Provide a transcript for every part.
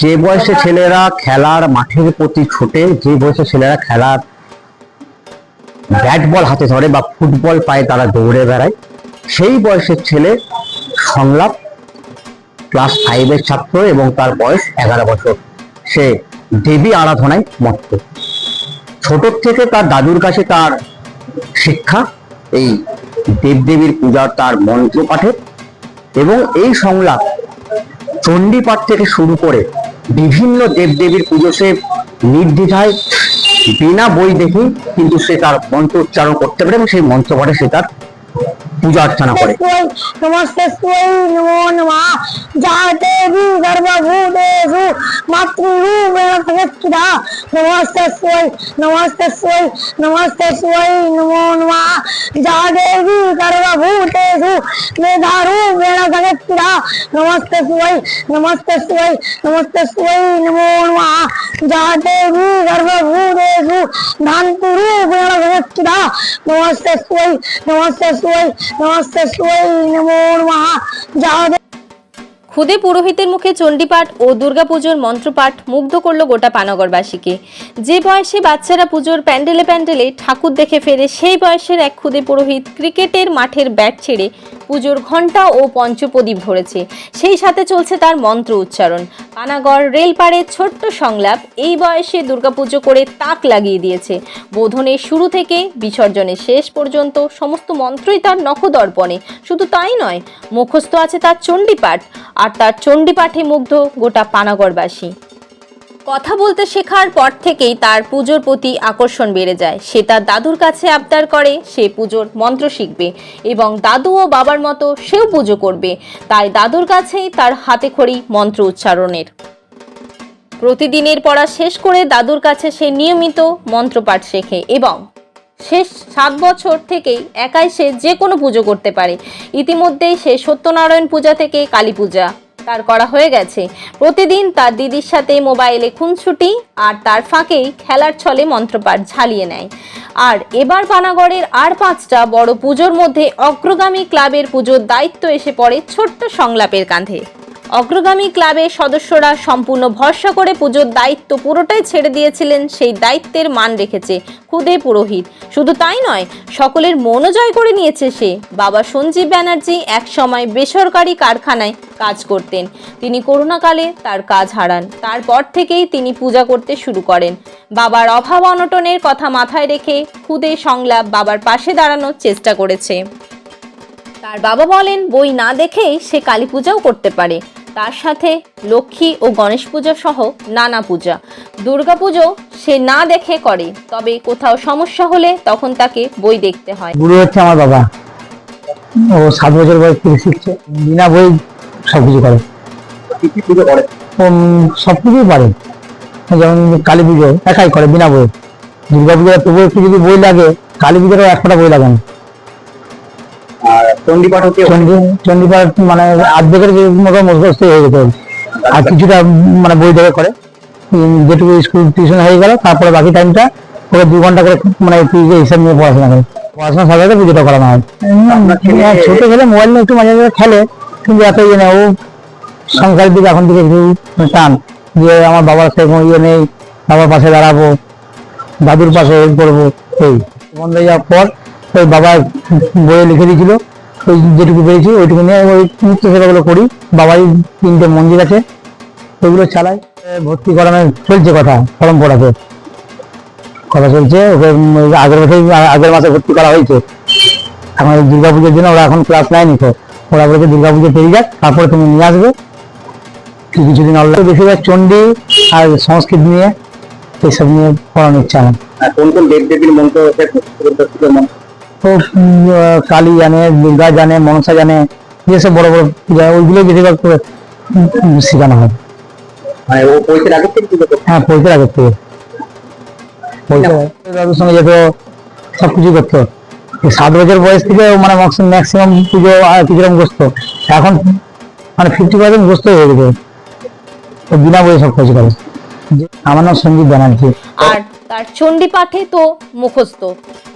যে বয়সে ছেলেরা খেলার মাঠের প্রতি ছোটে, যে বয়সে ছেলেরা খেলার ব্যাট বল হাতে ধরে বা ফুটবল পায়ে তারা দৌড়ে বেড়ায়, সেই বয়সের ছেলে সংলাপ ক্লাস ফাইভের ছাত্র এবং তার বয়স এগারো বছর। সে দেবী আরাধনায় মত্ত। ছোট থেকে তার দাদুর কাছে তার শিক্ষা, এই দেবদেবীর পূজার তার মন্ত্র পাঠে এবং এই সংলাপ চণ্ডীপাঠ থেকে শুরু করে বিভিন্ন দেবদেবীর পুজো সে নির্দ্বিধায় বিনা বই দেখে কিন্তু সে তার মন্ত্র উচ্চারণ করতে পারে এবং সেই মন্ত্র পাঠে সে তার পূজা অর্চনা করে নমস্তে নমো নমঃ যা দেবী গর্ভভূতেষু মাতৃরূপেণ সংস্থিতা নমস্তে নমস্তে নমস্তে নমো নমঃ যা দেবী গর্ভভূতেষু মেধারূপেণ সংস্থিতা নমস্তে নমস্তে নমস্তে নমো নমঃ যা দেবী গর্ভভূতেষু ধান্তুরূপেণ সংস্থিতা খুদে পুরোহিতের মুখে চণ্ডীপাঠ ও দুর্গাপুজোর মন্ত্রপাঠ মুগ্ধ করল গোটা পানগরবাসীকে। যে বয়সে বাচ্চারা পুজোর প্যান্ডেলে প্যান্ডেলে ঠাকুর দেখে ফেরে, সেই বয়সের এক খুদে পুরোহিত ক্রিকেটের মাঠের ব্যাট ছেড়ে পুজোর ঘণ্টা ও পঞ্চপ্রদীপ ধরেছে। সেই সাথে চলছে তার মন্ত্র উচ্চারণ। পানাগড় রেলপাড়ের ছোট্ট সংলাপ, এই বয়সে দুর্গাপুজো করে তাক লাগিয়ে দিয়েছে। বোধনের শুরু থেকে বিসর্জনের শেষ পর্যন্ত সমস্ত মন্ত্রই তার নখদর্পণে। শুধু তাই নয়, মুখস্থ আছে তার চণ্ডীপাঠ। আর তার চণ্ডীপাঠে মুগ্ধ গোটা পানাগড়বাসী। কথা বলতে শেখার পর থেকেই তার পুজোর প্রতি আকর্ষণ বেড়ে যায়। সে তার দাদুর কাছে আবদার করে, সে পুজোর মন্ত্র শিখবে এবং দাদু ও বাবার মতো সেও পুজো করবে। তাই দাদুর কাছেই তার হাতে খড়ি মন্ত্র উচ্চারণের। প্রতিদিনের পড়া শেষ করে দাদুর কাছে সে নিয়মিত মন্ত্রপাঠ শেখে এবং শেষ সাত বছর থেকেই একাই সে যে কোনো পুজো করতে পারে। ইতিমধ্যেই সে সত্যনারায়ণ পূজা থেকে কালী পূজা তার করা হয়ে গেছে। প্রতিদিন তার দিদির সাথে মোবাইলে খুনছুটি আর তার ফাঁকেই খেলার ছলে মন্ত্রপাঠ ঝালিয়ে নেয়। আর এবার পানাগড়ের আর পাঁচটা বড় পুজোর মধ্যে অগ্রগামী ক্লাবের পুজোর দায়িত্ব এসে পড়ে ছোট্ট সংলাপের কাঁধে। অগ্রগামী ক্লাবের সদস্যরা সম্পূর্ণ ভরসা করে পুজোর দায়িত্ব পুরোটাই ছেড়ে দিয়েছিলেন, সেই দায়িত্বের মান রেখেছে খুদে পুরোহিত। শুধু তাই নয়, সকলের মনোজয় করে নিয়েছে সে। বাবা সঞ্জীব ব্যানার্জি এক সময় বেসরকারি কারখানায় কাজ করতেন। তিনি করোনাকালে তার কাজ হারান। তারপর থেকেই তিনি পূজা করতে শুরু করেন। বাবার অভাব অনটনের কথা মাথায় রেখে খুদে সংলাপ বাবার পাশে দাঁড়ানোর চেষ্টা করেছে। তার বাবা বলেন, বই না দেখেই সে কালী পূজাও করতে পারে। তার সাথে লক্ষ্মী ও গণেশ পূজা সহ নানা পূজা। দুর্গা পুজো সে না দেখে করে, তবে কোথাও সমস্যা হলে তখন তাকে বই দেখতে হয়। গুরু হচ্ছে আমার বাবা। ও সাত বছর বয়স থেকে শিখছে। বিনা বই সবকিছু করে। সব কিছুই পারে। যেমন কালী পুজো, একাই করে বিনা বই। দুর্গা পুজোর তবু একটু যদি বই লাগে, কালী পুজোরও এক ফোঁটা বই লাগে না। আর চণ্ডী মানে আর্ধেকের মতো মুখস্থ হয়ে যেতে আর কিছুটা মানে বই দেখে করে। যেটুকু স্কুল টিউশন হয়ে গেল তারপরে বাকি টাইমটা দু ঘণ্টা করে মানে পিজে হিসাব নিয়ে পড়াশোনা করে। পড়াশোনা সাথে পুজোটা করানো হয়। হ্যাঁ, ছোট ছেলে মোবাইল নিয়ে একটু মাঝে মাঝে খেলে কিন্তু এত ইয়ে নেই। ও সংসারের দিকে এখন থেকে একটু টান যে আমার বাবার সেরকম ইয়ে নেই বাবার পাশে দাঁড়াবো দাদুর পাশে হেল্প করব এই। বন্ধ হয়ে যাওয়ার পর ওই বাবা বইয়ে লিখে দিয়েছিল, ওই যেটুকু পেয়েছি ওইটুকু নিয়ে ওই নিত্য সেবাগুলো করি। বাবাই তিনটে মন্দির আছে, ওইগুলো চালাই। ভর্তি করানো চলছে কথা ফর্ম কথা চলছে, ওকে আগের বছর আগের মাসে ভর্তি করা হয়েছে। এখন এই দুর্গাপুজোর জন্য ওরা এখন ক্লাস নাইনি তো। ওরা বলেছে দুর্গাপুজো পেরিয়ে যাক, তারপরে তুমি নিয়ে আসবে। কিছুদিন অনলাইন বেশিরভাগ চণ্ডী আর সংস্কৃত নিয়ে, এইসব নিয়ে পড়ানোর ইচ্ছা আমার। কোন কোন দেব দেবীর মন্ত্র তো কালী জানে দুর্গা জানে মনসা জানে যেসব বড় বড় পূজা ওইগুলো বেশিরভাগ শেখানো হয়। মানে ও আগে থেকে হ্যাঁ পয়সার আগের থেকে। দাদুর সঙ্গে যেত সব কিছু করতো। সাত বছর বয়স থেকে মানে ম্যাক্সিমাম পুজো বসতো এখন মানে ফিফটি পার্সেন্ট বসতে হয়ে গেছে। বিনা বইয়ে সব কিছু করে। আমার নাম সঞ্জীব ব্যানার্জি আর তার চণ্ডীপাঠে তো মুখস্থ।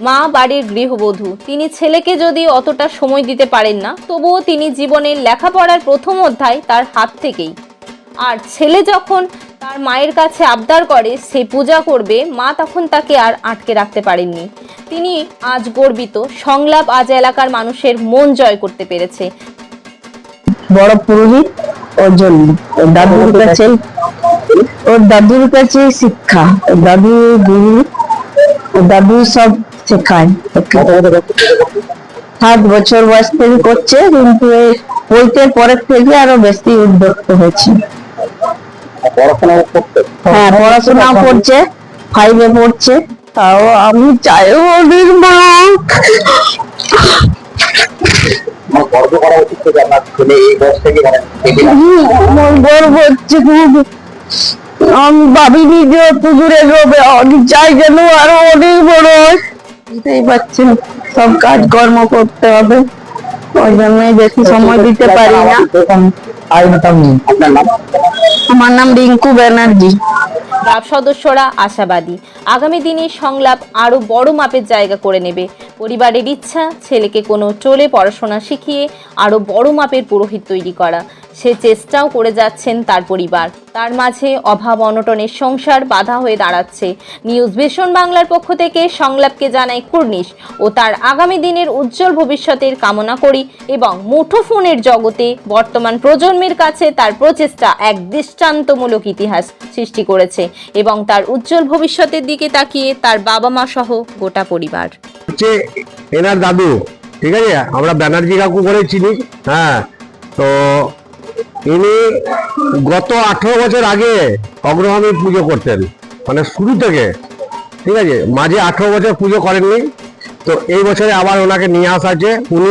মা বাড়ির গৃহবধূ। তিনি ছেলেকে যদি অতটা সময় দিতে পারেন না তবুও তিনি জীবনের লেখাপড়ার প্রথম অধ্যায় তার হাত থেকেই। আর ছেলে যখন তার মায়ের কাছে আবদার করে সে পূজা করবে মা তখন তাকে আর আটকে রাখতে পারেননি। তিনি আজ গর্বিত সংলাপ আজ এলাকার মানুষের মন জয় করতে পেরেছে। বড় পুরোহিত দাদুর কাছে ওর দাদুর কাছে শিক্ষা। ওর দাদু গুরু ওর দাদু সব শেখায়। সাত বছর বয়স থেকে করছে কিন্তু বইতে পরের থেকে আরও বেশি উদ্যক্ত হয়েছে। হ্যাঁ পড়াশোনাও করছে ফাইভে পড়ছে। তাও আমি চাই ওদের মা আমার গর্ব করা উচিত যে আপনার ছেলে এই বয়স থেকে মানে গর্ব হচ্ছে খুব। আমি যে চাই যেন আরও অনেক বড় হয়। বুঝতেই পারছেন, সব কাজ কর্ম করতে হবে। ওই জন্য বেশি সময় দিতে পারি না। আমার নাম রিঙ্কু ব্যানার্জি। সদস্যরা আশাবাদী। আগামী দিনে সংলাপ আরও বড় মাপের জায়গা করে নেবে। পরিবারের ইচ্ছা, ছেলেকে কোনো চলে পড়াশোনা শিখিয়ে আরও বড় মাপের পুরোহিত তৈরি করা। সে চেষ্টাও করে যাচ্ছেন তার পরিবার। তার মাঝে অভাব অনটনের সংসার বাধা হয়ে দাঁড়াচ্ছে। নিউজ ভিশন বাংলার পক্ষ থেকে সংলাপকে জানাই কুর্নিশ ও তার আগামী দিনের উজ্জ্বল ভবিষ্যতের কামনা করি এবং মুঠোফোনের জগতে বর্তমান প্রজন্মের কাছে তার প্রচেষ্টা এক দৃষ্টান্তমূলক ইতিহাস সৃষ্টি করেছে এবং তার উজ্জ্বল ভবিষ্যতের দিকে তাকিয়ে তার বাবা মা সহ গোটা পরিবার। এনার দাদু, ঠিক আছে? আমরা ব্যানার্জি কাকু করে চিনি হ্যাঁ? তো ইনি গত আঠেরো বছর আগে অগ্রগামী পুজো করতেন মানে শুরু থেকে। ঠিক আছে? মাঝে আঠেরো বছর পুজো করেননি। তো এই বছরে আবার ওনাকে নিয়ে আসা আছে উনি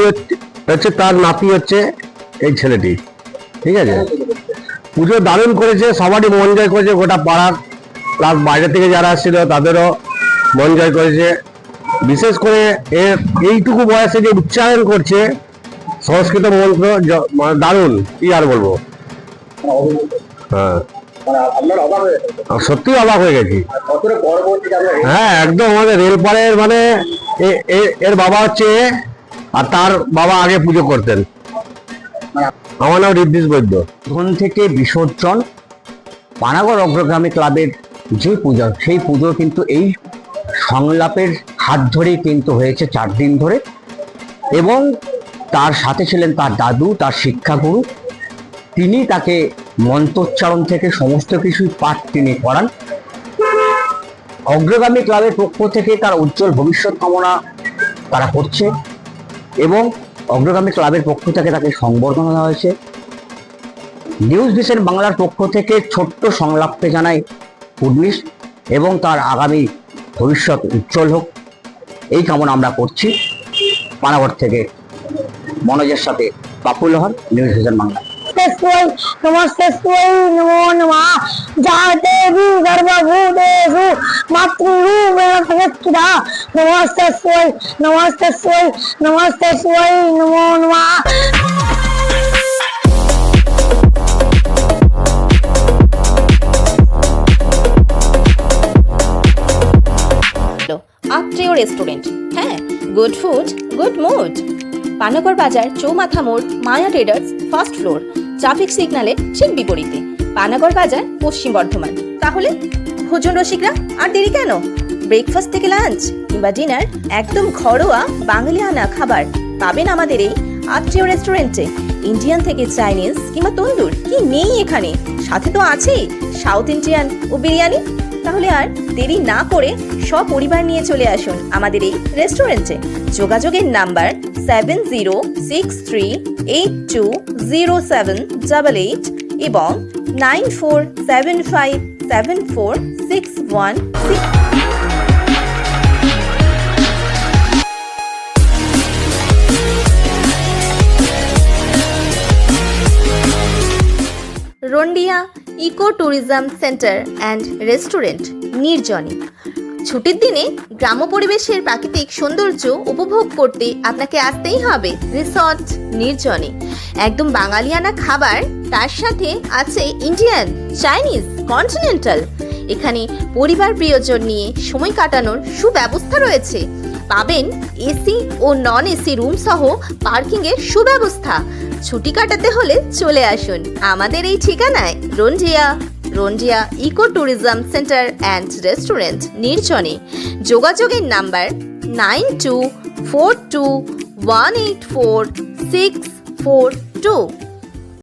হচ্ছে তার নাতি হচ্ছে এই ছেলেটি। ঠিক আছে? পুজো দারুণ করেছে, সবারই মন জয় করেছে, গোটা পাড়ার প্লাস বাইরে থেকে যারা আসছিল, তাদেরও মন জয় করেছে। বিশেষ করে এর এইটুকু বয়সে যে উচ্চারণ করছে সংস্কৃত মন্ত্র মানে দারুণ, কি আর বলব? হ্যাঁ। সত্যি অবাক হয়ে গেছি। হ্যাঁ একদম আমাদের রেলপাড়ের মানে এর বাবা হচ্ছে আর তার বাবা আগে পুজো করতেন। আমার নাম ঋদ্ধিস বৈদ্য। ধন থেকে বিসর্জন পানাগড় অগ্রগ্রামী ক্লাবের যে পুজো, সেই পুজো কিন্তু এই সংলাপের হাত ধরেই কিন্তু হয়েছে চার দিন ধরে। এবং তার সাথে ছিলেন তার দাদু, তার শিক্ষাগুরু। তিনি তাকে মন্ত্রোচ্চারণ থেকে সমস্ত কিছুই পাঠ তিনি করান। অগ্রগামী ক্লাবের পক্ষ থেকে তার উজ্জ্বল ভবিষ্যৎ কামনা তারা করছে এবং অগ্রগামী ক্লাবের পক্ষ থেকে তাকে সংবর্ধনা দেওয়া হয়েছে। নিউজ ভিশন বাংলার পক্ষ থেকে ছোট্ট সংলাপকে জানাই কুর্নিশ এবং তার আগামী ভবিষ্যৎ উজ্জ্বল হোক। এই কামনা আমরা করছি। পানাগড় থেকে মনোজের সাথে বাপুল লোহার নিউজ ভিশন বাংলা। নমস্তেস্বৈ নমস্তেস্বৈ নমো নমঃ। যাতে বি গর্ভভূতেষু মাতৃরূপেণ সংস্থিতা নমস্তেস্বৈ নমস্তেস্বৈ নমস্তেস্বৈ নমো নমঃ। আত্রেয় রেস্টুরেন্ট হ্যাঁ? Good food good mood Panagarh বাজার, চৌমাথা মোড়, Maya traders, first floor. Traffic সিগন্যালের ঠিক বিপরীতে। পানাগড় বাজার, পশ্চিম বর্ধমান। তাহলে ভোজন রসিকরা আর দেরি কেন? ব্রেকফাস্ট থেকে লাঞ্চ কিংবা ডিনার একদম ঘরোয়া বাঙালি আনা খাবার পাবেন আমাদের এই আত্রেয় রেস্টুরেন্টে ইন্ডিয়ান থেকে চাইনিজ কিংবা তন্দুর। কি নেই এখানে? সাথে তো আছেই। সাউথ ইন্ডিয়ান ও বিরিয়ানি। তাহলে আর দেরি না করে সপরিবার নিয়ে চলে আসুন আমাদের এই রেস্টুরেন্টে। যোগাযোগের number seven zero, six three, eight two, zero seven, double eight এবং nine four, seven five, seven four, six one, six. Rondia eco tourism centre and restaurant নির্জনে। ছুটির দিনে গ্রাম্য পরিবেশের প্রাকৃতিক সৌন্দর্য উপভোগ করতে আপনাকে আসতেই হবে রিসর্ট নির্জনে। একদম বাঙালিয়ানা খাবার, তার সাথে আছে ইন্ডিয়ান, চাইনিজ, কন্টিনেন্টাল। এখানে পরিবার প্রিয়জন নিয়ে সময় কাটানোর সুব্যবস্থা রয়েছে। পাবেন এসি ও নন এসি রুম সহ পার্কিংয়ের সুব্যবস্থা। ছুটি কাটাতে হলে চলে আসুন। আমাদের এই ঠিকানায় Ranjia Ranjia eco tourism centre and restaurant নির্জনে। যোগাযোগের number nine two four two one eight four six four two.